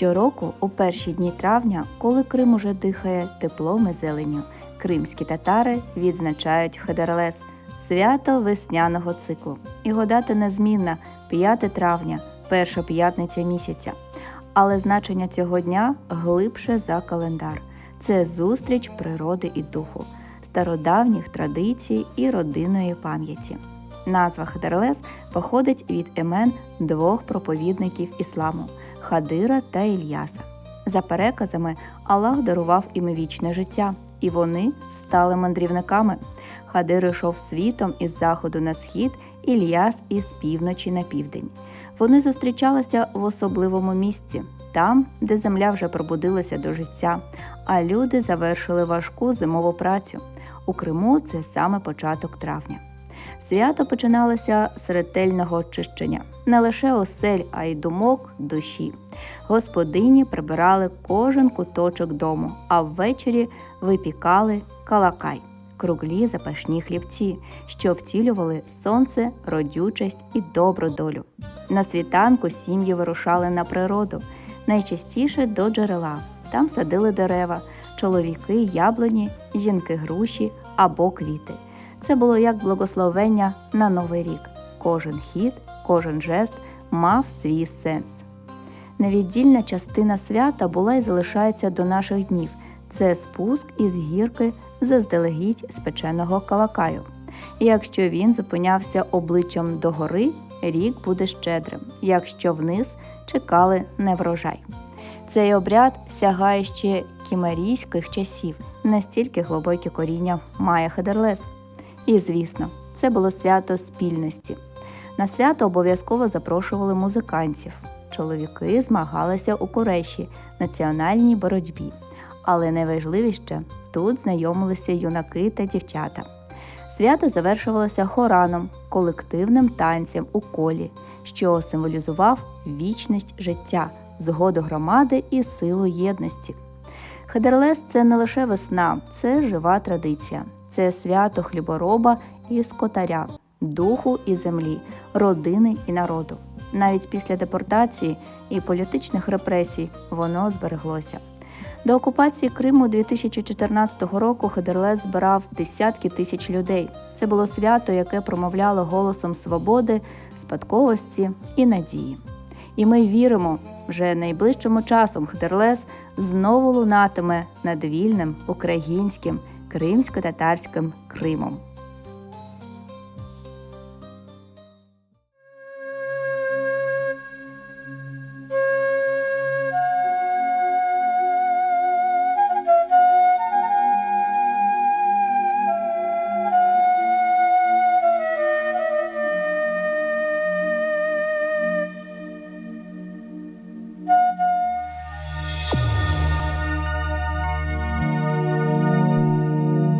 Щороку, у перші дні травня, коли Крим уже дихає теплом і зеленню, кримські татари відзначають Хедерлес – свято весняного циклу. Його дата незмінна 5 травня, перша п'ятниця місяця. Але значення цього дня глибше за календар. Це зустріч природи і духу, стародавніх традицій і родинної пам'яті. Назва Хедерлес походить від імен двох проповідників ісламу Хадира та Ільяса. За переказами, Аллах дарував їм вічне життя, і вони стали мандрівниками. Хадир йшов світом із заходу на схід, Ільяс із півночі на південь. Вони зустрічалися в особливому місці, там, де земля вже пробудилася до життя, а люди завершили важку зимову працю. У Криму це саме початок травня. Свято починалося з ретельного очищення не лише осель, а й думок душі. Господині прибирали кожен куточок дому, а ввечері випікали калакай круглі запашні хлібці, що втілювали сонце, родючість і добру долю. На світанку сім'ї вирушали на природу, найчастіше до джерела. Там садили дерева, чоловіки, яблуні, жінки груші або квіти. Це було як благословення на новий рік. Кожен хід, кожен жест мав свій сенс. Невіддільна частина свята була і залишається до наших днів. Це спуск із гірки заздалегідь спеченого калакаю. Якщо він зупинявся обличчям догори, рік буде щедрим, якщо вниз чекали неврожай. Цей обряд сягає ще кімерійських часів, настільки глибокі коріння має Хедерлес. І, звісно, це було свято спільності. На свято обов'язково запрошували музикантів. Чоловіки змагалися у куреші, національній боротьбі. Але найважливіше тут знайомилися юнаки та дівчата. Свято завершувалося хораном, колективним танцем у колі, що символізував вічність життя, згоду громади і силу єдності. Хедерлес це не лише весна, це жива традиція, це свято хлібороба і скотаря, духу і землі, родини і народу. Навіть після депортації і політичних репресій воно збереглося. До окупації Криму 2014 року Хедерлес збирав десятки тисяч людей. Це було свято, яке промовляло голосом свободи, спадковості і надії. І ми віримо, вже найближчим часом Хедерлес знову лунатиме над вільним українським кримсько-татарським Кримом.